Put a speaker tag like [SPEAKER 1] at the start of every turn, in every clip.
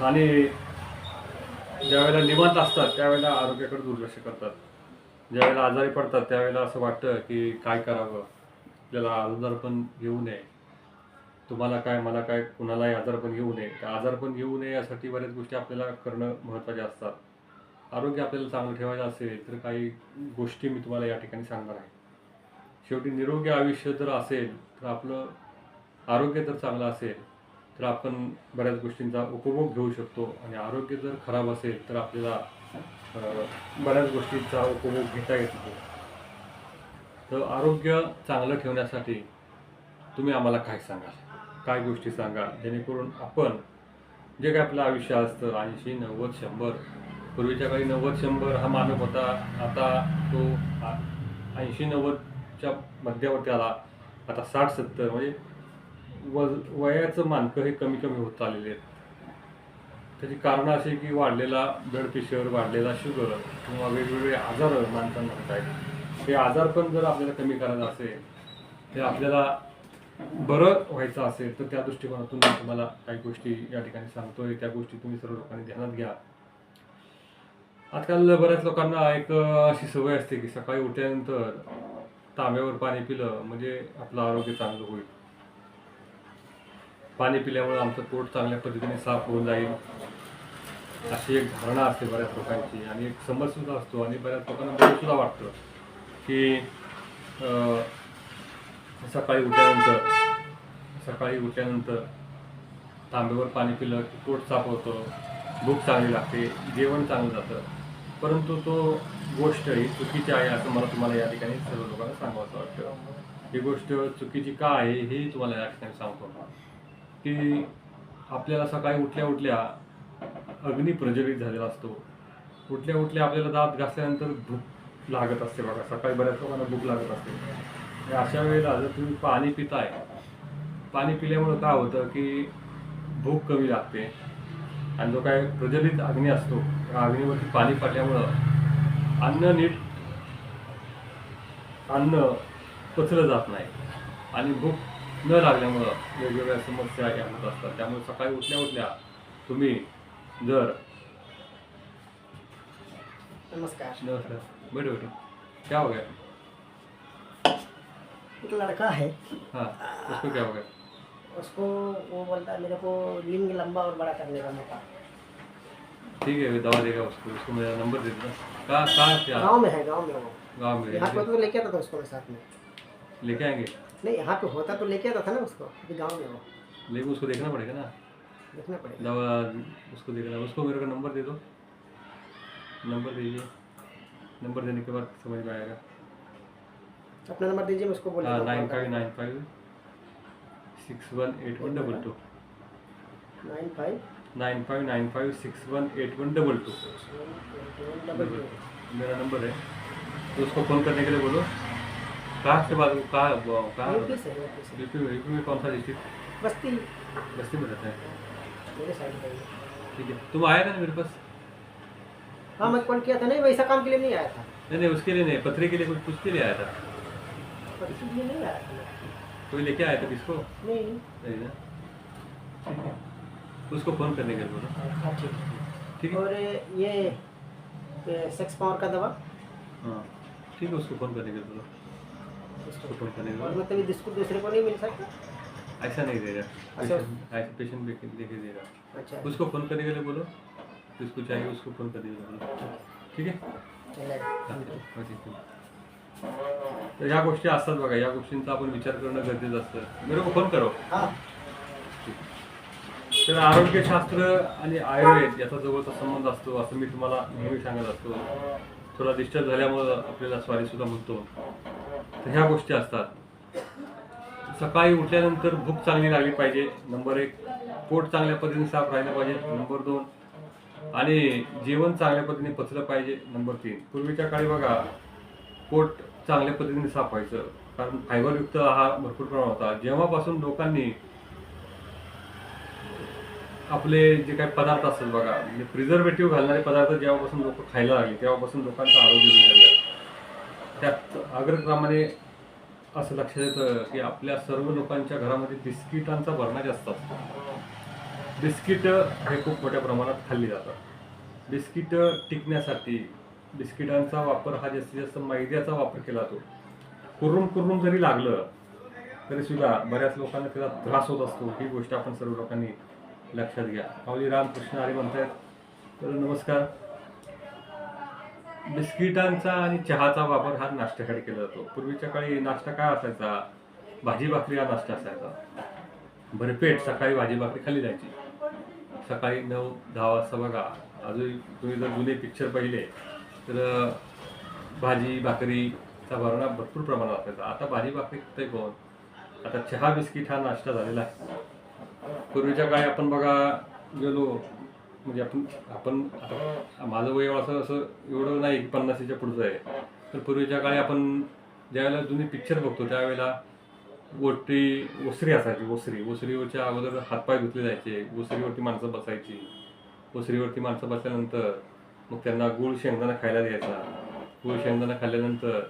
[SPEAKER 1] आणि ज्यावेळेला निवांत असतात त्यावेळेला आरोग्याकडे दुर्लक्ष करतात. ज्यावेळेला आजारी पडतात त्यावेळेला असं वाटतं की काय करावं? आपल्याला आजार पण येऊ नये. तुम्हाला काय मला काय कुणालाही आजार पण येऊ नये. त्या आजार पण येऊ नये यासाठी बऱ्याच गोष्टी आपल्याला करणं महत्त्वाच्या असतात. आरोग्य आपल्याला चांगलं ठेवायचं असेल तर काही गोष्टी मी तुम्हाला या ठिकाणी सांगणार आहे. शेवटी निरोगी आयुष्य जर असेल तर आपलं आरोग्य जर चांगलं असेल तर आपण बऱ्याच गोष्टींचा उपभोग घेऊ शकतो आणि आरोग्य जर खराब असेल तर आपल्याला बऱ्याच गोष्टींचा उपभोग घेता येत नाही. तर आरोग्य चांगलं ठेवण्यासाठी तुम्ही आम्हाला काय सांगाल? काय गोष्टी सांगा जेणेकरून आपण जे काय आपलं आयुष्य असतं ऐंशी नव्वद शंभर पूर्वीच्या काळी नव्वद शंभर हा मानक होता. आता तो ऐंशी नव्वदच्या मध्यावरती आला. आता साठ सत्तर म्हणजे व वयाचं मानकं हे कमी कमी होत चाललेले आहेत. त्याची कारणं अशी की वाढलेला ब्लड प्रेशर वाढलेला शुगर किंवा वेगवेगळे आजार माणसांना होत आहेत. हे आजार पण जर आपल्याला कमी करायचं असेल हे आपल्याला बरं व्हायचं असेल तर त्या दृष्टिकोनातून मी तुम्हाला काही गोष्टी या ठिकाणी सांगतोय. त्या गोष्टी तुम्ही सर्व लोकांनी ध्यानात घ्या. आजकाल बऱ्याच लोकांना एक अशी सवय असते की सकाळी उठल्यानंतर तांब्यावर पाणी पिलं म्हणजे आपलं आरोग्य चांगलं होईल. पाणी पिल्यामुळे आमचं पोट चांगल्या पद्धतीने साफ होऊन जाईल. अशी एक धारणा असते बऱ्याच लोकांची. आणि एक समज सुद्धा असतो. आणि बऱ्याच लोकांना बरंसुद्धा वाटतं की सकाळी उठल्यानंतर सकाळी उठल्यानंतर तांब्यावर पाणी पिलं की पोट साफ होतं. भूक चांगली लागते. जेवण चांगलं जातं. परंतु तो गोष्ट ही चुकीची आहे असं मला तुम्हाला या ठिकाणी सर्व लोकांना सांगावं वाटतं. ही गोष्ट चुकीची का आहे हे तुम्हाला या ठिकाणी सांगतो. की आपल्याला सकाळी उठल्या उठल्या अग्नी प्रज्वलित झालेला असतो. उठल्या उठल्या आपल्याला दात घासल्यानंतर भूक लागत असते बघा. सकाळी बऱ्याच लोकांना भूक लागत असते. आणि अशा वेळेला जर तुम्ही पाणी पिताय पाणी पिल्यामुळं काय होतं की भूक कमी लागते आणि जो काय प्रज्वलित अग्नी असतो त्या अग्नीवरती पाणी पडल्यामुळं अन्न नीट अन्न पचलं जात नाही आणि भूक न लागल्यामुळं वेगवेगळ्या समस्या या होत असतात. त्यामुळे सकाळी उठल्या उठल्या तुम्ही जर
[SPEAKER 2] नमस्कार.
[SPEAKER 1] नमस्कार. बैठो बैठो क्या हो गया?
[SPEAKER 2] एक लड़का है।
[SPEAKER 1] हाँ उसको क्या हो गया?
[SPEAKER 2] उसको वो बोलता है मेरे को लिंग लंबा और बड़ा करने का मौका।
[SPEAKER 1] ठीक है दवा देगा उसको। उसको मेरा नंबर दे देना। कहाँ कहाँ से आप
[SPEAKER 2] गाँव में है गाँव में वो।
[SPEAKER 1] गाँव में
[SPEAKER 2] यहाँ पे तो लेके आता था उसको मैं साथ में।
[SPEAKER 1] लेके आएँगे?
[SPEAKER 2] नहीं यहाँ पे होता तो लेके आता था ना उसको अभी गाँव में वो
[SPEAKER 1] लेकिन उसको देखना पड़ेगा ना।
[SPEAKER 2] देखना पड़ेगा।
[SPEAKER 1] दवा उसको देखना उसको मेरे को नंबर दे दो। नंबर दीजिए। नंबर देने के बाद समझ में आएगा।
[SPEAKER 2] अपना नंबर दीजिए मैं उसको बोल
[SPEAKER 1] हाँ nine five nine five six one eight one double two.
[SPEAKER 2] Nine five?
[SPEAKER 1] Nine five nine five six one eight one double two. मेरा नंबर है। तो उसको फ़ोन करने के लिए बोलो। कहाँ से बात कहाँ कहाँ
[SPEAKER 2] यूपी से यूपी
[SPEAKER 1] में यूपी में कौन सा डिस्ट्रिक्ट
[SPEAKER 2] बस्ती।
[SPEAKER 1] बस्ती में रहते हैं।
[SPEAKER 2] मेरे साइड पे
[SPEAKER 1] ठीक है। तुम आए ना मेरे पास?
[SPEAKER 2] हाँ मैं कॉल किया था? नहीं वैसा काम के लिए नहीं आया था।
[SPEAKER 1] नहीं नहीं उसके लिए नहीं पथरी के लिए कुछ कुछ के लिए आया था।
[SPEAKER 2] नहीं आया था।
[SPEAKER 1] कोई लेके आया था किसको?
[SPEAKER 2] नहीं।
[SPEAKER 1] नहीं ना? उसको फ़ोन करने के लिए बोलो।
[SPEAKER 2] हाँ ठीक है।
[SPEAKER 1] ठीक
[SPEAKER 2] और ये सेक्स पावर का दवा?
[SPEAKER 1] हाँ ठीक है उसको फ़ोन करने के लिए बोलो। उसको
[SPEAKER 2] और दूसरे को नहीं मिल सकता?
[SPEAKER 1] ऐसा नहीं
[SPEAKER 2] अच्छा।
[SPEAKER 1] पेशेंट ऐसे पेशेंट लेके लेके देगा
[SPEAKER 2] अच्छा।
[SPEAKER 1] उसको फ़ोन करने के लिए बोलो। जिसको चाहिए उसको फ़ोन करने के लिए बोलो। ठीक है? आहे. तर ह्या गोष्टी असतात बघा. या गोष्टींचा आपण विचार करणं गरजेचं असतं. मेरे को फोन करो.
[SPEAKER 2] हाँ.
[SPEAKER 1] तर आरोग्यशास्त्र आणि आयुर्वेद याचा जवळचा संबंध असतो असं मी तुम्हाला नेहमी सांगत असतो. थोडा डिस्टर्ब झाल्यामुळं आपल्याला स्वारी सुद्धा म्हणतो. तर ह्या गोष्टी असतात. सकाळी उठल्यानंतर भूक चांगली लागली पाहिजे. नंबर एक पोट चांगल्या पद्धतीने साफ राहिलं पाहिजे. नंबर दोन आणि जेवण चांगल्या पद्धतीने पचलं पाहिजे. नंबर तीन पूर्वीच्या काळी बघा पोट चांगल्या पद्धतीने साफ व्हायचं. कारण फायबरयुक्त आहार भरपूर प्रमाणात होता. जेव्हापासून लोकांनी आपले जे काही पदार्थ असतात बघा म्हणजे प्रिझर्वेटिव्ह घालणारे पदार्थ जेव्हापासून लोक खायला लागले तेव्हापासून लोकांचं आरोग्य बिघडलं. त्यात अग्रक्रमाने असं लक्षात येतं की आपल्या सर्व लोकांच्या घरामध्ये बिस्किटांचा भरणा जास्त असतो. बिस्किट हे खूप मोठ्या प्रमाणात खाल्ली जातात. बिस्किट टिकण्यासाठी बिस्किटांचा वापर हा जास्तीत जास्त मैद्याचा वापर केला जातो. कुरुम कुरुम जरी लागलं तरी सुद्धा बऱ्याच लोकांना त्याचा त्रास होत असतो. ही गोष्ट आपण सर्व लोकांनी लक्षात घ्या. माऊली रामकृष्ण हरी म्हणतायत. तर नमस्कार. बिस्किटांचा आणि चहाचा वापर हा नाश्त्यासाठी केला जातो. पूर्वीच्या काळी नाश्ता काय असायचा? भाजी भाकरी हा नाश्ता असायचा. भरपेट सकाळी भाजी भाकरी खाली जायची. सकाळी नऊ दहा वाजता बघा. अजून तुम्ही जर जुने पिक्चर पाहिले तर भाजी भाकरीचा भरणा भरपूर प्रमाणात असायचा. आता भाजी भाकरी ते कोण? आता चहा बिस्किट हा नाश्ता झालेला आहे. पूर्वीच्या काळी आपण बघा गेलो म्हणजे आपण आपण आता माझं वय असं असं एवढं नाही पन्नासीच्या पुढचं आहे. तर पूर्वीच्या काळी आपण ज्यावेळेला जुनी पिक्चर बघतो त्यावेळेला ओटी ओसरी असायची ओसरी. ओसरीवरच्या अगोदर हातपाय धुतले जायचे ओसरीवरती माणसं बसायची. ओसरीवरती माणसं बसल्यानंतर मग त्यांना गुळ शेंगदाणा खायला द्यायचा. गुळ शेंगदाणा खाल्ल्यानंतर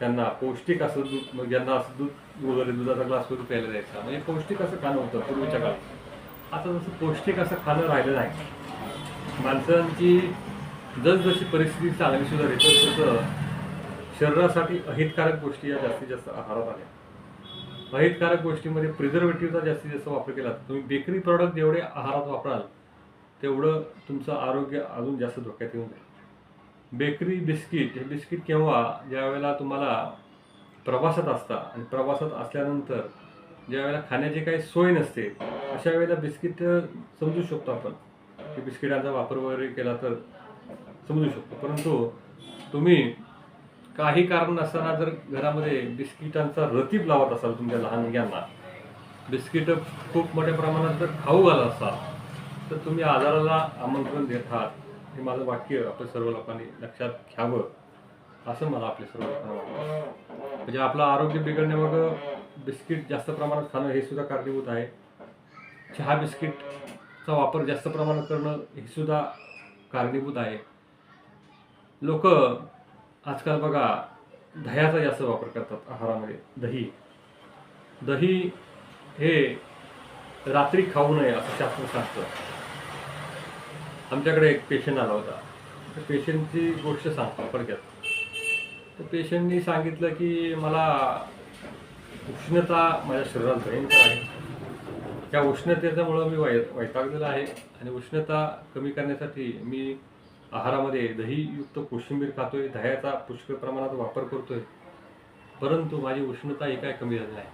[SPEAKER 1] त्यांना पौष्टिक असं दूध मग ज्यांना असं दूध वगैरे दुधाचा ग्लास वगैरे प्यायला द्यायचा म्हणजे पौष्टिक असं खाणं होतं पूर्वीच्या काळात आता जसं पौष्टिक असं खाणं राहिलं नाही माणसांची जसजशी परिस्थिती चांगली सुधारली तस तसं शरीरासाठी अहितकारक गोष्टी या जास्तीत जास्त आहारात आल्या. अहितकारक गोष्टीमध्ये प्रिझर्वेटिव्हचा जास्तीत जास्त वापर केला. तुम्ही बेकरी प्रॉडक्ट जेवढे आहारात वापराल तेवढं तुमचं आरोग्य अजून जास्त धोक्यात येऊन जाईल. बेकरी बिस्किट हे बिस्किट केव्हा ज्या वेळेला तुम्हाला प्रवासात असता आणि प्रवासात असल्यानंतर ज्यावेळेला खाण्याची काही सोय नसते अशा वेळेला बिस्किट समजू शकतो आपण. की बिस्किटांचा वापर वगैरे केला तर समजू शकतो. परंतु तुम्ही काही कारण नसताना जर घरामध्ये बिस्किटांचा रतीब लावत असाल तुमच्या लहान मुलांना बिस्किट खूप मोठ्या प्रमाणात जर खाऊ घालत असाल तर तुम्ही आजाराला आमंत्रण देत आहात हे माझं वाक्य आपल्या सर्व लोकांनी लक्षात घ्यावं असं मला आपल्या सर्व लोकांना वाटतं. म्हणजे आपलं आरोग्य बिघडण्यामागं बिस्किट जास्त प्रमाणात खाणं हे सुद्धा कारणीभूत आहे. चहा बिस्किटचा वापर जास्त प्रमाणात करणं हे सुद्धा कारणीभूत आहे. लोक आजकाल बघा दह्याचा जास्त वापर करतात आहारामध्ये. दही. दही हे रात्री खाऊ नये असं शास्त्र सांगतं. आमच्याकडे एक पेशंट आला होता. तर पेशंटची गोष्ट सांगतो थोडक्यात. तर पेशंटनी सांगितलं की मला उष्णता माझ्या शरीरात भयंकर आहे त्या उष्णतेच्यामुळं मी वै वैतागलेला आहे आणि उष्णता कमी करण्यासाठी मी आहारामध्ये दहीयुक्त कोशिंबीर खातोय दह्याचा पुष्कळ प्रमाणात वापर करतोय. परंतु माझी उष्णता ही काय कमी झाली नाही.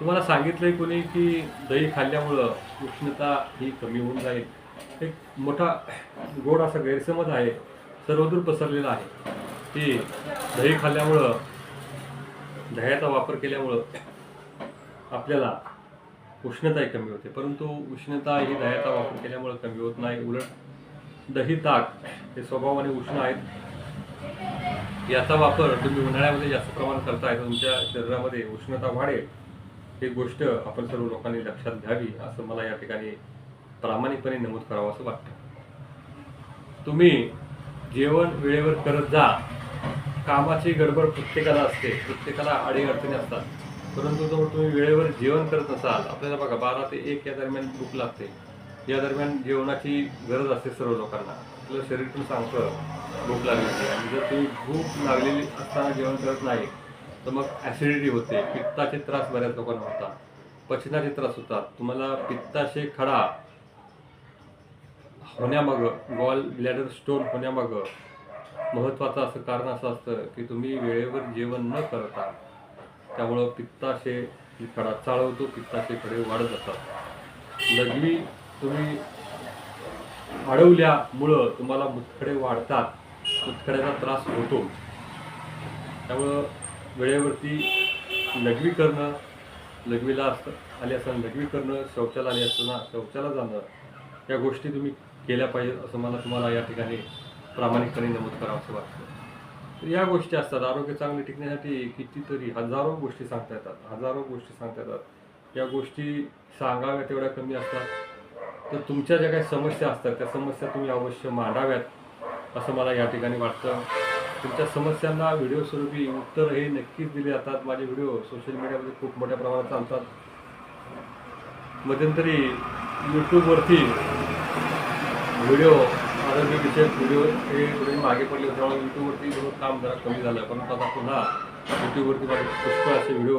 [SPEAKER 1] तुम्हाला सांगितलंय कोणी की दही खाल्ल्यामुळं उष्णता ही कमी होऊन जाईल? एक मोठा गोड असा गैरसमज आहे सर्वदूर पसरलेला आहे. की दही खाल्ल्यामुळं दह्याचा वापर केल्यामुळं आपल्याला उष्णताही कमी होते. परंतु उष्णता ही दह्याचा वापर केल्यामुळं कमी होत नाही. उलट दही ताक हे स्वभावाने उष्ण आहेत. याचा वापर तुम्ही उन्हाळ्यामध्ये जास्त प्रमाणात करताय तुमच्या शरीरामध्ये उष्णता वाढेल. ही गोष्ट आपण सर्व लोकांनी लक्षात घ्यावी असं मला या ठिकाणी प्रामाणिकपणे नमूद करावं असं वाटतं. तुम्ही जेवण वेळेवर करत जा. कामाची गडबड प्रत्येकाला असते. प्रत्येकाला अडीअडचणी असतात. परंतु जर तुम्ही वेळेवर जेवण करत नसाल आपल्याला बघा बारा ते एक या दरम्यान भूक लागते. या दरम्यान जेवणाची गरज असते सर्व लोकांना. आपलं शरीर पण सांगतं भूक लागली आणि जर तुम्ही भूक लागलेली असताना जेवण करत नाही तर मग ॲसिडिटी होते. पित्ताचे त्रास बऱ्याच लोकांना होतात. पचनाचे त्रास होतात. तुम्हाला पित्ताशे खडा होण्यामागं गॉल ब्लॅडर स्टोन होण्यामागं महत्त्वाचं असं कारण असं असतं की तुम्ही वेळेवर जेवण न करता त्यामुळं पित्ताशे खडा चाळवतो पित्ताशे खडे वाढत जातात. लघवी तुम्ही अडवल्यामुळं तुम्हाला मुतखडे वाढतात मुतखड्याचा त्रास होतो. त्यामुळं वेळेवरती लघवी करणं लघवीला असतं आली असताना लघवी करणं शौचाला आली असताना शौचाला जाणं या गोष्टी तुम्ही केल्या पाहिजेत असं मला तुम्हाला या ठिकाणी प्रामाणिकपणे नमूद करावं असं वाटतं. तर या गोष्टी असतात. आरोग्य चांगले टिकण्यासाठी कितीतरी हजारो गोष्टी सांगता येतात. हजारो गोष्टी सांगता येतात. या गोष्टी सांगाव्या तेवढ्या कमी असतात. तर तुमच्या ज्या काही समस्या असतात त्या समस्या तुम्ही अवश्य मांडाव्यात असं मला या ठिकाणी वाटतं. तुमच्या समस्यांना व्हिडिओ स्वरूपी उत्तर हे नक्कीच दिले जातात. माझे व्हिडिओ सोशल मीडियामध्ये खूप मोठ्या प्रमाणात चालतात. मध्यंतरी यूट्यूबवरती व्हिडिओ आरोग्यविषयक व्हिडिओ हे थोडे मागे पडले त्यामुळे यूट्यूबवरती थोडं काम जरा कमी झालं. परंतु आता पुन्हा यूट्यूबवरती माझे पुष्कळ असे व्हिडिओ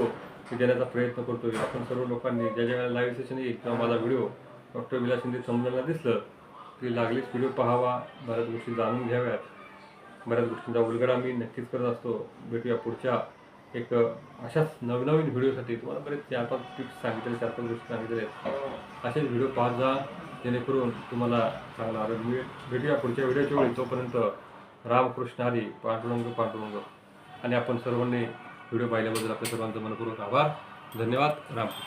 [SPEAKER 1] मी देण्याचा प्रयत्न करतोय. आपण सर्व लोकांनी ज्या ज्या वेळेला लाईव्ह सेशन येईल किंवा माझा व्हिडिओ डॉक्टर विलास शिंदे समजायला दिसलं की लागलीच व्हिडिओ पाहावा बऱ्याच गोष्टी जाणून घ्याव्यात. बऱ्याच गोष्टींचा उलगडा मी नक्कीच करत असतो. भेटूया पुढच्या एक अशाच नवनवीन व्हिडिओसाठी. तुम्हाला बरेच चार पाच टिप्स सांगितले चार पाच गोष्टी सांगितले आहेत. असेच व्हिडिओ पाहत जा. जेणेकरून तुम्हाला चांगला आरोग्य मिळेल. भेटूया पुढच्या व्हिडिओच्या वेळी. तोपर्यंत रामकृष्ण हरी पांडुरंग पांडुरंग. आणि आपण सर्वांनी व्हिडिओ पाहिल्याबद्दल आपल्या सर्वांचं मनपूर्वक आभार. धन्यवाद. रामकृष्ण.